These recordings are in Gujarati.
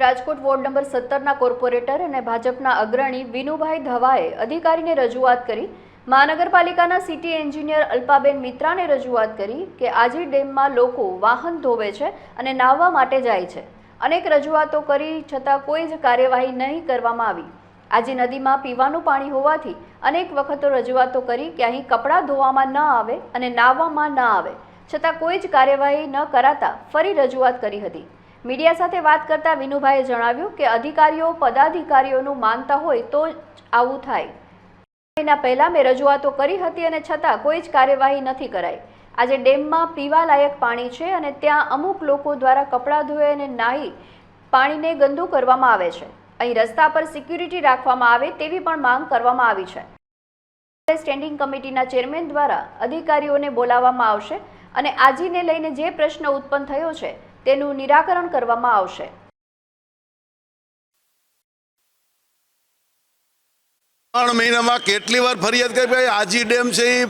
રાજકોટ વોર્ડ નંબર સત્તરના કોર્પોરેટર અને ભાજપના અગ્રણી વિનુભાઈ ધવાએ અધિકારીને રજૂઆત કરી. મહાનગરપાલિકાના સિટી એન્જિનિયર અલ્પાબેન મિત્રાને રજૂઆત કરી કે આજી ડેમમાં લોકો વાહન ધોવે છે અને નાહવા માટે જાય છે. અનેક રજૂઆતો કરી છતાં કોઈ જ કાર્યવાહી નહીં કરવામાં આવી. આજી નદીમાં પીવાનું પાણી હોવાથી અનેક વખતો રજૂઆતો કરી કે અહીં કપડાં ધોવામાં ન આવે અને નાહવામાં ન આવે. છતાં કોઈ જ કાર્યવાહી ન કરાતા ફરી રજૂઆત કરી હતી. મીડિયા સાથે વાત કરતા વિનુભાઈએ જણાવ્યું કે અધિકારીઓ, પદાધિકારીઓનું માનતા હોય તો જ આવું થાય. મહિના પહેલાં મેં રજૂઆતો કરી હતી અને છતાં કોઈ જ કાર્યવાહી નથી કરાઈ. આજે ડેમમાં પીવાલાયક પાણી છે અને ત્યાં અમુક લોકો દ્વારા કપડાં ધોઈ અને નાહી પાણીને ગંદુ કરવામાં આવે છે. અહીં રસ્તા પર સિક્યુરિટી રાખવામાં આવે તેવી પણ માંગ કરવામાં આવી છે. સ્ટેન્ડિંગ કમિટીના ચેરમેન દ્વારા અધિકારીઓને બોલાવવામાં આવશે અને આજીને લઈને જે પ્રશ્ન ઉત્પન્ન થયો છે, તેનું નિરાકરણ કરવામાં આવશે. ત્રણ મહિનામાં કેટલી વાર ફરિયાદ કરી આજી ડેમ છે એ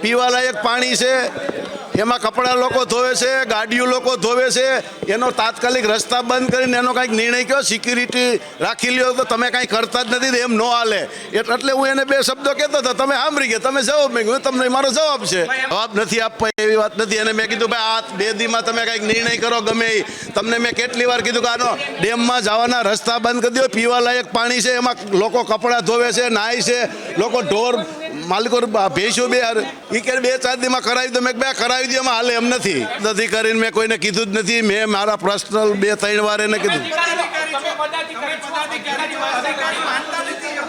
પીવાલાયક પાણી છે. એમાં કપડાં લોકો ધોવે છે, ગાડીઓ લોકો ધોવે છે. એનો તાત્કાલિક રસ્તા બંધ કરીને એનો કાંઈક નિર્ણય કયો? સિક્યુરિટી રાખી લ્યો તો તમે કાંઈ કરતા જ નથી એમ ન હાલે. એટ- એટલે હું એને બે શબ્દો કહેતો હતો, તમે સાંભળી ગયા, તમે જવાબ મેં તમને મારો જવાબ છે. જવાબ નથી આપવા એવી વાત નથી. અને મેં કીધું, ભાઈ, આ બે દીમાં તમે કાંઈક નિર્ણય કરો ગમે એ તમને મેં કેટલી વાર કીધું કે આનો ડેમમાં જવાના રસ્તા બંધ કરી દો, પીવાલાયક પાણી છે, એમાં લોકો કપડાં ધોવે છે, નાય છે, લોકો ઢોર માલિકો ભેંસો બે યાર એ કે બે ચાર દીમાં કરાવી દો. મેં બે કરાવી દો, એમાં હાલે એમ નથી. નથી કરીને મેં કોઈને કીધું જ નથી. મેં મારા પર્સનલ બે ત્રણ વાર એને કીધું.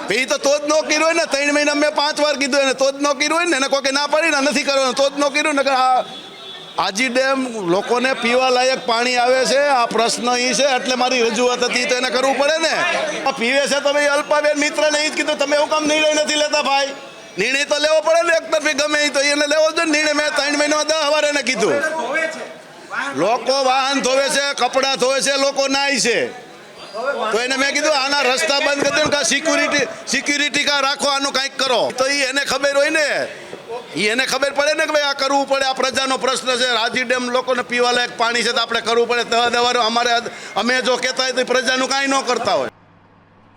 એ તો તો જ નો કર્યો ને. ત્રણ મહિના મેં પાંચ વાર કીધું એને. તો જ નો કર્યો ને, એને કોઈ ના પાડી ને નથી કરવાનું. તો જ નો કર્યું ને આજી ડેમ લોકોને પીવા લાયક પાણી આવે છે. આ પ્રશ્ન એ છે, એટલે મારી રજૂઆત હતી તો એને કરવું પડે ને. પીવે છે તમે અલ્પાબેન મિત્રને એ જ કીધું. તમે એવું કામ નિર્ણય નથી લેતા ભાઈ. નિર્ણય તો લેવો પડે ને એક તરફી ગમે તો એને લેવો જોઈએ નિર્ણય મેં ત્રણ મહિના દસ હવારે એને કીધું. લોકો વાહન ધોવે છે કપડાં ધોવે છે લોકો નાય છે. તો એને મેં કીધું આના રસ્તા બંધ કરી દો સિક્યુરિટી સિક્યુરિટી કા રાખો આનું કંઈક કરો. તો એ એને ખબર હોય ને એને ખબર પડે ને કે ભાઈ આ કરવું પડે. આ પ્રજાનો પ્રશ્ન છે. રાજી ડેમ લોકોને પીવા લાયક પાણી છે તો આપણે કરવું પડે. દવા દવા અમારે અમે જો કહેતા હોય તો પ્રજાનું કાંઈ ન કરતા હોય.